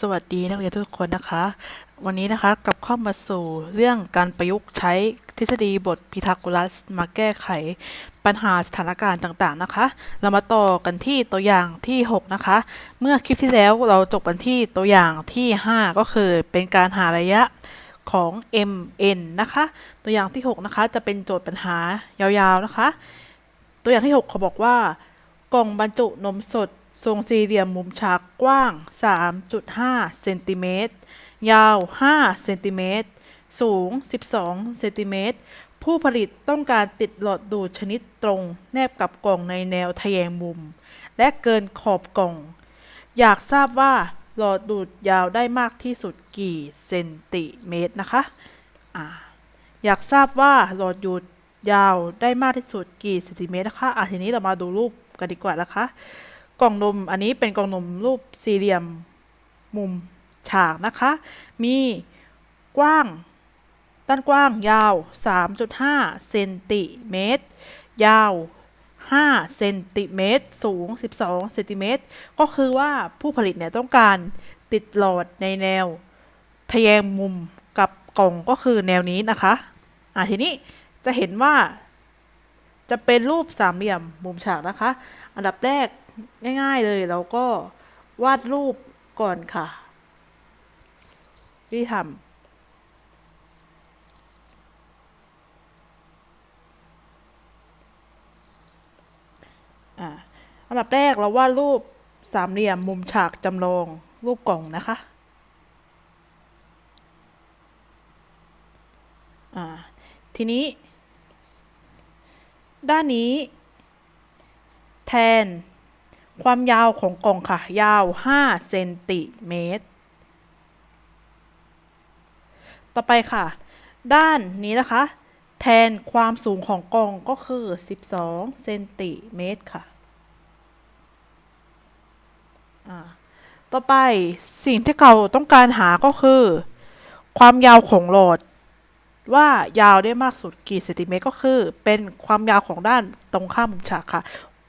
สวัสดีนักเรียนทุกคนนะคะ วันนี้นะคะกลับเข้ามาสู่เรื่องการประยุกต์ใช้ทฤษฎีบทพีทาโกรัสมาแก้ไขปัญหาสถานการณ์ต่างๆนะคะ เรามาต่อกันที่ตัวอย่างที่ 6 นะคะ เมื่อคลิปที่แล้วเราจบกันที่ตัวอย่างที่ 5 ก็คือเป็นการหาระยะของ mn นะคะ ตัวอย่างที่ 6 นะคะจะเป็นโจทย์ปัญหายาวๆนะคะ ตัวอย่างที่ 6 เขาบอกว่ากล่องบรรจุนมสด ทรงสี่เหลี่ยมมุมฉากกว้าง 3.5 เซนติเมตร ยาว 5 เซนติเมตร สูง 12 เซนติเมตร ผู้ผลิตต้องการติดหลอดดูดชนิดตรง แนบกับกล่องในแนวทะแยงมุม และเกินขอบกล่อง อยากทราบว่าหลอดดูดยาวได้มากที่สุดกี่เซนติเมตรนะคะอ่าอยากทราบว่าหลอดดูดยาวได้มากที่สุดกี่เซนติเมตรนะคะอะทีนี้เรามาดูรูปกันดีกว่านะคะ กล่องนมอันนี้เป็นกล่องนมรูปสี่เหลี่ยมมุมฉากนะคะ มีกว้าง ด้านกว้างยาว 3.5 เซนติเมตร ยาว5เซนติเมตร สูง 12 เซนติเมตร ก็คือว่าผู้ผลิตเนี่ยต้องการติดหลอดในแนว ทะแยงมุมกับกล่องก็คือแนวนี้นะคะ อะทีนี้จะเห็นว่า จะเป็นรูปสามเหลี่ยมมุมฉากนะคะ อันดับแรก ง่าย ๆ เลยเราก็วาดรูปก่อนค่ะวิธีทำอ่าอันดับแรกเราวาดรูปสามเหลี่ยมมุมฉากจำลองรูปกล่องนะคะอ่าทีนี้ ด้านนี้ แทน ความยาวของกล่องค่ะ ยาว 5 เซนติเมตร ต่อไปค่ะ ด้านนี้นะคะ แทนความสูงของกล่องก็คือ 12 เซนติเมตรค่ะ ต่อไปสิ่งที่เราต้องการหาก็คือ ความยาวของหลอดว่ายาวได้มากสุดกี่เซนติเมตรก็คือ เป็นความยาวของด้านตรงข้ามมุมฉากค่ะ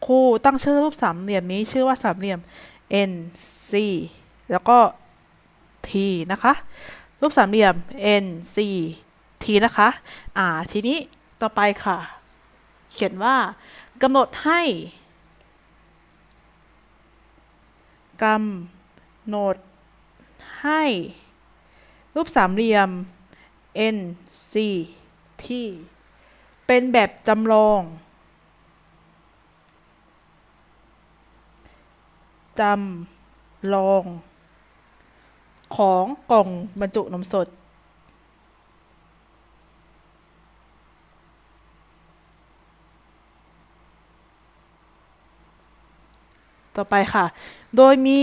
ครูตั้งชื่อรูปสามเหลี่ยมนี้ชื่อว่าสามเหลี่ยม NC แล้วก็ T นะคะ รูปสามเหลี่ยม NC T นะคะ อ่า ทีนี้ต่อไปค่ะ เขียนว่ากำหนดให้กำหนดให้รูปสามเหลี่ยม NC T เป็นแบบจำลอง จำลอง ของกล่องบรรจุนมสด ต่อไปค่ะ โดยมี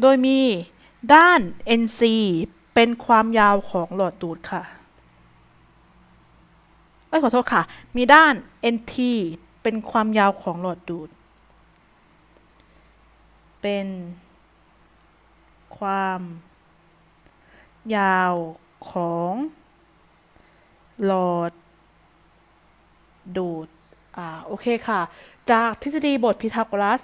โดยมีด้าน NC เป็นความยาวของหลอดดูดค่ะ อ้ยขอโทษค่ะ มีด้าน NT เป็นความยาวของหลอดดูด เป็นความยาวของหลอดดูด อ่า โอเคค่ะ จากทฤษฎีบทพีทาโกรัส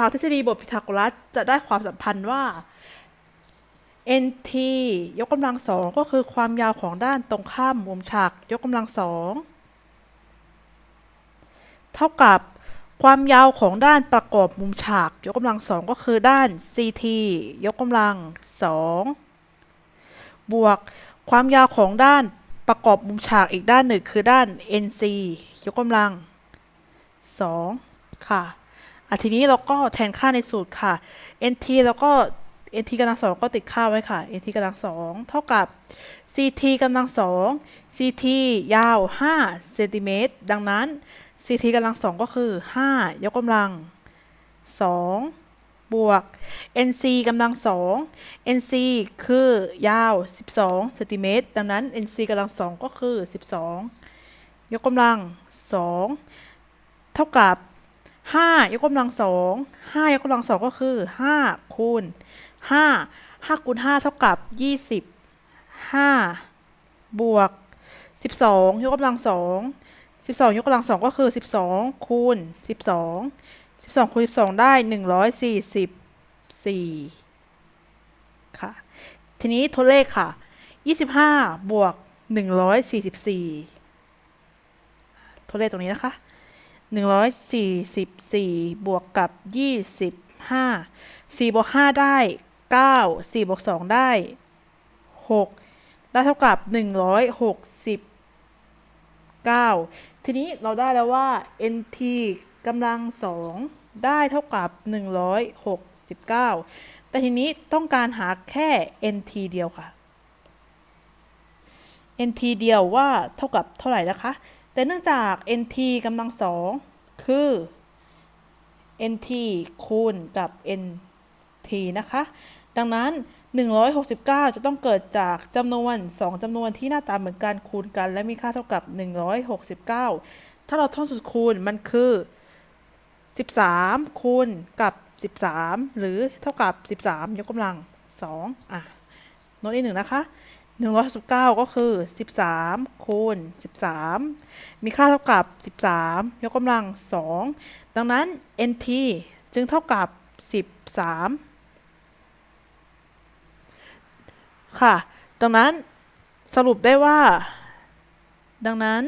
จากทฤษฎีบทพีทาโกรัสจะได้ความสัมพันธ์ว่า nt ยกกำลังสองก็คือความยาวของด้านตรงข้ามมุมฉากยกกำลังสองเท่ากับความยาวของด้านประกอบมุมฉาก ยกกำลังสองก็คือด้าน ct ยกกำลังสองบวกความยาวของด้านประกอบมุมฉากอีกด้านหนึ่งคือด้าน nc ยกกำลังสองค่ะ อะทีนี้เราก็แทนค่าในสูตรค่ะ nt แล้วก็ nt กำลังสองก็ติดค่าไว้ค่ะ nt กำลังสองเท่ากับ ct กำลังสอง ct ยาว5เซนติเมตรดังนั้น ct กำลังสองก็คือ 5 ยกกำลัง 2 บวก nc กำลังสอง nc คือยาว 12เซนติเมตรดังนั้น nc กำลังสองก็คือ 12 ยกกำลัง 2 เท่ากับ ห้ายกกำลังสองห้ายกกำลังสองก็คือห้าคูณห้าห้าคูณห้าเท่ากับยี่สิบห้าบวกสิบสองยกกำลังสองสิบสองยกกำลังสองก็คือสิบสองคูณสิบสองสิบสองคูณสิบสองได้หนึ่งร้อยสี่สิบสี่ค่ะ ทีนี้ทดเลขค่ะยี่สิบห้าบวกหนึ่งร้อยสี่สิบสี่ทดเลขตรงนี้นะคะ หนึ่งร้อยสี่สิบสี่บวกกับยี่สิบห้าสี่บวกห้าได้เก้าสี่บวกสองได้หกได้เท่ากับหนึ่งร้อยหกสิบเก้าทีนี้เราได้แล้วว่า nt กำลังสองได้เท่ากับหนึ่งร้อยหกสิบเก้าแต่ทีนี้ต้องการหาแค่ nt เดียวค่ะ nt เดียวว่าเท่ากับเท่าไหร่นะคะ แต่เนื่องจาก nt กำลังสองคือ nt คูณกับ nt นะคะ ดังนั้น 169 จะต้องเกิดจากจำนวน 2จำนวนที่หน้าตาเหมือนกันคูณกัน และมีค่าเท่ากับ 169 ถ้าเราท่องสูตรคูณมันคือ 13 คูณกับ 13 หรือเท่ากับ 13 ยกกำลัง 2 อะโน้ตอีกหนึ่งนะคะ 169ก็คือ13คูณ13มีค่าเท่ากับ13ยกกำลัง2ดังนั้น nt จึงเท่ากับ13ค่ะ ดังนั้นสรุปได้ว่า ดังนั้น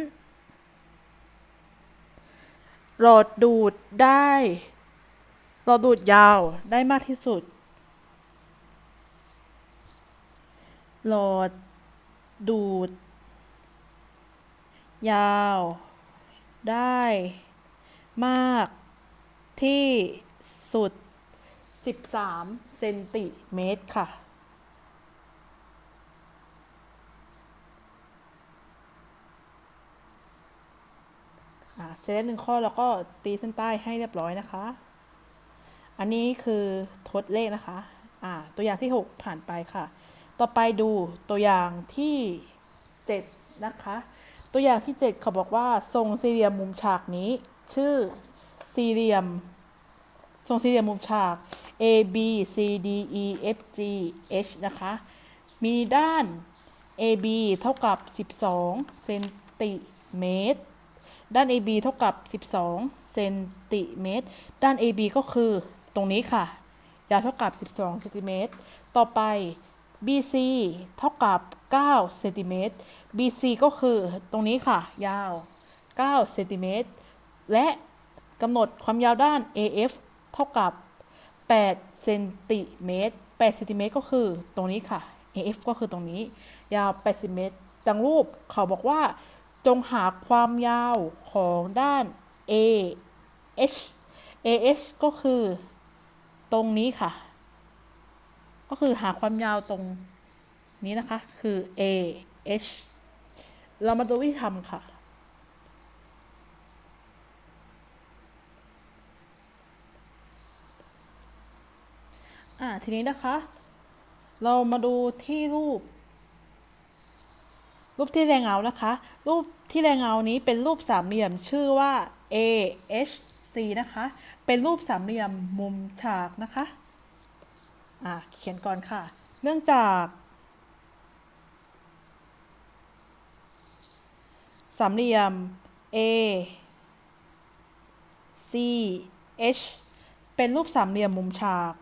หลอดดูดได้หลอดดูดยาวได้มากที่สุด หลอด ดูด ยาว ได้ มาก ที่สุด 13 เซนติเมตรค่ะเสร็จแล้วหนึ่งข้อแล้วก็ตีเส้นใต้ให้เรียบร้อยนะคะ อันนี้คือทดเลขนะคะ อ่า ตัวอย่างที่ 6 ผ่านไปค่ะ ต่อไปดูตัวอย่างที่ 7 นะคะ ตัวอย่างที่ 7 เขาบอกว่าทรงสี่เหลี่ยมมุมฉากนี้ ชื่อสี่เหลี่ยม ทรงสี่เหลี่ยมมุมฉาก A B C D E F G H นะคะ มีด้าน AB เท่ากับ 12 เซนติเมตร ด้าน AB เท่ากับ 12 เซนติเมตร ด้าน AB ก็คือตรงนี้ค่ะ ยาวเท่ากับ 12 เซนติเมตร ต่อไป BC เท่ากับ9เซนติเมตร BC ก็คือตรงนี้ค่ะ ยาว 9 เซนติเมตร และกำหนดความยาวด้าน AF เท่ากับ 8 เซนติเมตร 8 เซนติเมตรก็คือตรงนี้ค่ะ AF ก็คือตรงนี้ ยาว 8 เซนติเมตร ดังรูปเขาบอกว่า จงหาความยาวของด้าน AH AH ก็คือตรงนี้ค่ะ ก็คือหาความยาวตรงนี้นะคะ คือ AH เรามาดูวิธีทำค่ะ อ่า ทีนี้นะคะ เรามาดูที่รูป รูปที่แรงเงานะคะ รูปที่แรงเงานี้เป็นรูปสามเหลี่ยมชื่อว่า AHC นะคะ เป็นรูปสามเหลี่ยมมุมฉากนะคะ อ่าเขียนก่อนค่ะ เนื่องจากสามเหลี่ยม A C H เป็นรูปสามเหลี่ยมมุมฉาก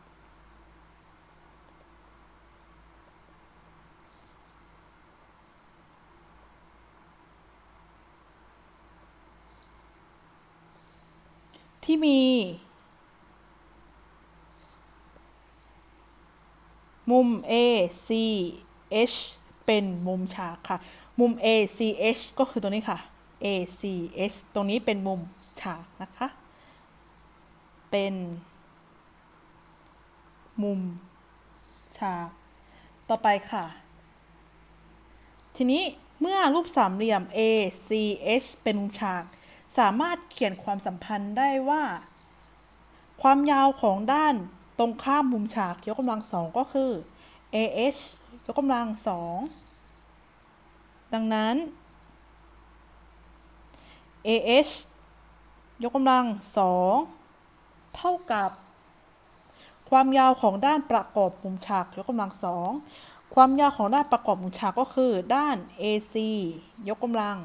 ที่มี มุม A C H เป็นมุมฉากค่ะ มุม A C H ก็คือตรงนี้ค่ะ A C H ตรงนี้เป็นมุมฉากนะคะ เป็น มุมฉาก ต่อไปค่ะ ทีนี้เมื่อรูปสามเหลี่ยม A C H เป็นมุมฉาก สามารถเขียนความสัมพันธ์ได้ว่า ความยาวของด้าน ตรงข้ามมุมฉากยกกำลังสองก็คือ AH ยกกำลังสองดังนั้น AH ยกกำลังสองเท่ากับ ความยาวของด้านประกอบมุมฉากยกกำลังสองความยาวของด้านประกอบมุมฉากก็คือ ด้าน AC ยกกำลัง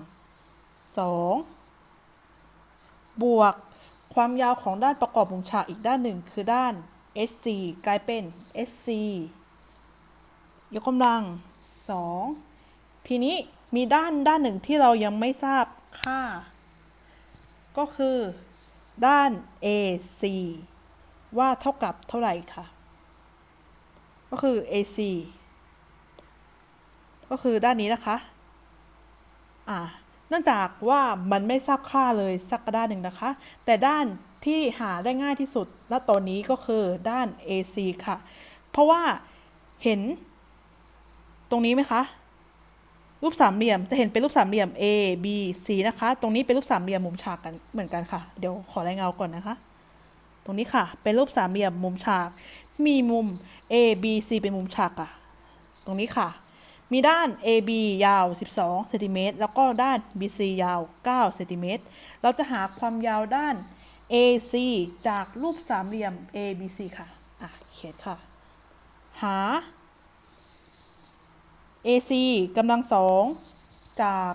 สองบวกความยาวของด้านประกอบมุมฉากอีกด้านหนึ่งคือด้าน SC กลายเป็น SC ยกกำลังสองทีนี้มีด้านด้านหนึ่งที่เรายังไม่ทราบค่า ก็คือด้าน AC ว่าเท่ากับเท่าไหร่ค่ะ ก็คือ AC ก็คือด้านนี้นะคะ อ่า เนื่องจากว่ามันไม่ทราบค่าเลยสักด้านหนึ่งนะคะ แต่ด้านที่หาได้ง่ายที่สุดณตอนนี้ก็คือด้าน AC ค่ะ เพราะว่าเห็นตรงนี้ไหมคะรูปสามเหลี่ยมจะเห็นเป็นรูปสามเหลี่ยม A B C นะคะ ตรงนี้เป็นรูปสามเหลี่ยมมุมฉากกันเหมือนกันค่ะ เดี๋ยวขอรายเงาก่อนนะคะ ตรงนี้ค่ะ เป็นรูปสามเหลี่ยมมุมฉาก มีมุม A B C เป็นมุมฉากอะตรงนี้ค่ะ มีด้าน AB ยาว 12 เซนติเมตร แล้วก็ด้าน BC ยาว 9 เซนติเมตร เราจะหาความยาวด้าน AC จากรูปสามเหลี่ยม ABC ค่ะ อะ เขียนค่ะ หา AC กำลังสองจาก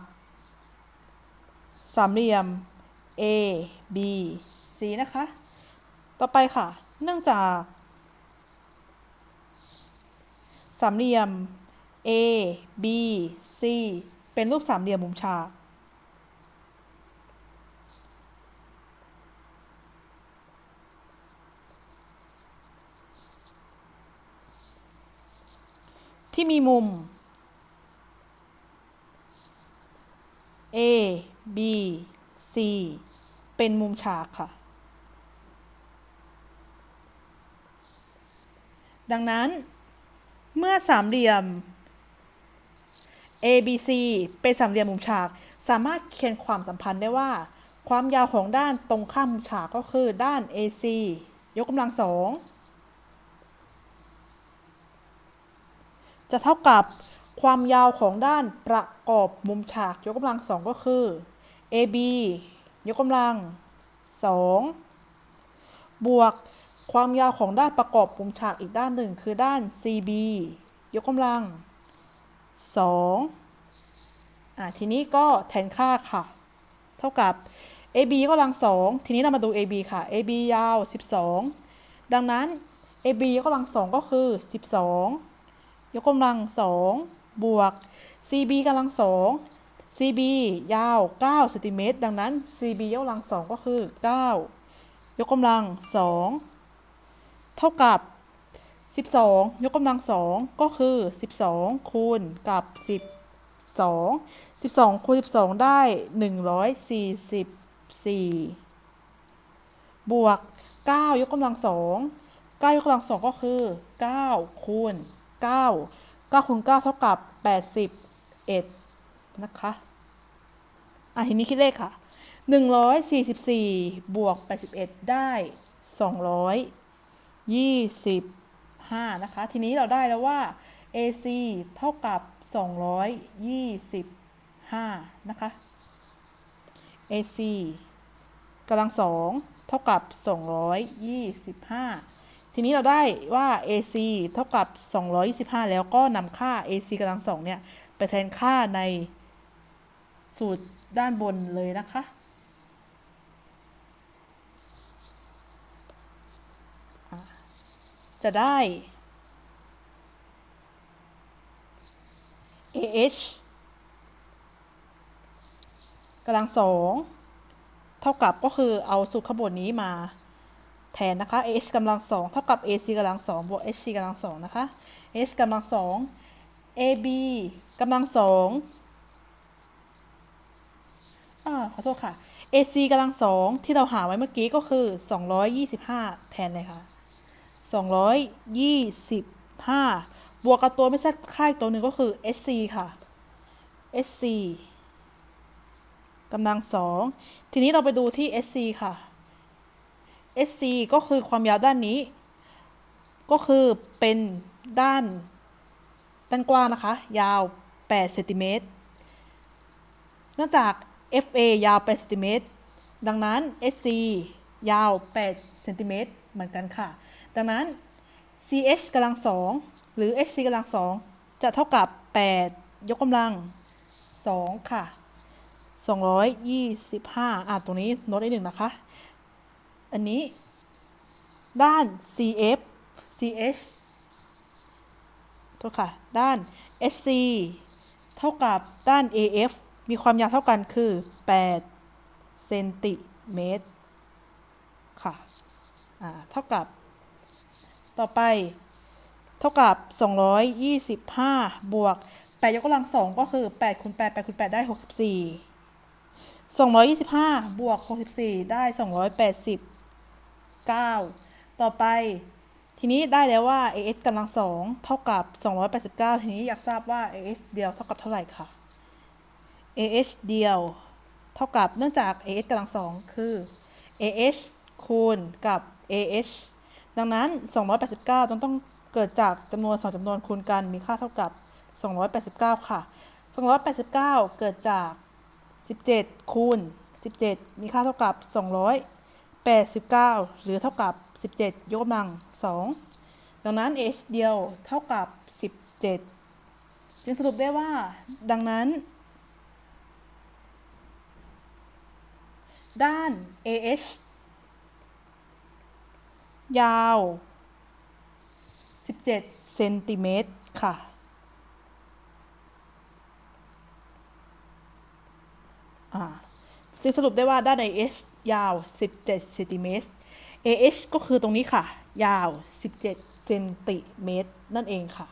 สามเหลี่ยม A B C นะคะ ต่อไปค่ะ เนื่องจากสามเหลี่ยม A B C เป็นรูปสามเหลี่ยมมุมฉาก ที่มีมุม A B C เป็นมุมฉากค่ะ ดังนั้นเมื่อสามเหลี่ยม ABC เป็นสามเหลี่ยมมุมฉาก สามารถเขียนความสัมพันธ์ได้ว่า ความยาวของด้านตรงข้ามมุมฉากก็คือด้าน AC ยกกำลังสองจะเท่ากับความยาวของด้านประกอบมุมฉาก ยกกำลังสองก็คือ AB ยกกำลังสองบวกความยาวของด้านประกอบมุมฉากอีกด้านหนึ่ง คือด้าน CB ยกกำลัง สองอะทีนี้ก็แทนค่าค่ะ เท่ากับ AB กกำลังสองทีนี้เรามาดู AB ค่ะ AB ยาว 12 ดังนั้น AB ยกกำลังสองก็คือ 12 ยกกำลังสองบวก CB กำลังสอง CB ยาว9เซนติเมตรดังนั้น CB ยกกำลังสองก็คือ 9 ยกกำลังสองเท่ากับ 12 ยกกำลังสองก็คือ 12 คูณกับ 12 12 คูณ 12 ได้ 144 บวก 9 ยกกำลังสอง9ยกกำลังสองก็คือ 9 คูณ 9 9 คูณ 9 เท่ากับ 81 นะคะ อะทีนี้คิดเลขค่ะ 144 บวก 81 ได้ 220 5 นะคะ ทีนี้เราได้แล้วว่า AC เท่ากับ 225 นะคะ AC กำลังสองเท่ากับ 225 ทีนี้เราได้ว่า AC เท่ากับ 225 แล้วก็นำค่า AC กำลังสองเนี่ย ไปแทนค่าในสูตรด้านบนเลยนะคะ จะได้ AH กำลังสองเท่ากับก็คือเอาสูตรข้างบนนี้มาแทนนะคะ AH กำลังสองเท่ากับ AC กำลังสองบวก HC กำลังสองนะคะ H กำลังสอง AB กำลังสองอ่าขอโทษค่ะ AC กำลังสองที่เราหาไว้เมื่อกี้ก็คือ 225 แทนเลยค่ะ 225 บวกกับตัวไม่แทรกค่ายตัวหนึ่งก็คือ SC ค่ะ SC กำลังสองทีนี้เราไปดูที่ SC ค่ะ SC ก็คือความยาวด้านนี้ ก็คือเป็นด้านด้านกว้างนะคะ ยาว8เซนติเมตรเนื่องจาก FA ยาว8เซนติเมตรดังนั้น SC ยาว8เซนติเมตรเหมือนกันค่ะ ดังนั้น ch กำลัง2หรือ hc กำลัง2จะเท่ากับ 8 ยกกำลัง 2 ค่ะ 225 อะ ตรงนี้โน้ตได้หนึ่งนะคะ อันนี้ด้าน cf ch โทษค่ะ ด้าน hc เท่ากับด้าน af มีความยาวเท่ากันคือ 8 เซนติเมตร ค่ะ อ่า เท่ากับ ต่อไป เท่ากับ 225 บวก 8 ยกกำลัง 2 ก็คือ8คูณ8 8คูณ8ได้ 64 225 บวก 64 ได้ 289 ต่อไป ทีนี้ได้แล้วว่า ax กำลัง 2 เท่ากับ 289 ทีนี้อยากทราบว่า ax เดียวเท่ากับเท่าไหร่ค่ะ ah เดียว เท่ากับเนื่องจาก ah กำลัง2คือ ah คูณกับ ah ดังนั้น 289ต้องต้องเกิดจากจำนวน 2จำนวนคูณกันมีค่าเท่ากับ 289 ค่ะ 289 เกิดจาก 17 คูณ 17 มีค่าเท่ากับ 289 หรือเท่ากับ 17 ยกกำลัง 2 ดังนั้น h เดียวเท่ากับ 17 จึงสรุปได้ว่า ดังนั้น ด้าน AH ยาว 17 เซนติเมตรค่ะ จึงสรุปได้ว่าด้าน AH ยาว 17 เซนติเมตร AH ก็คือตรงนี้ค่ะ ยาว 17 เซนติเมตร นั่นเองค่ะ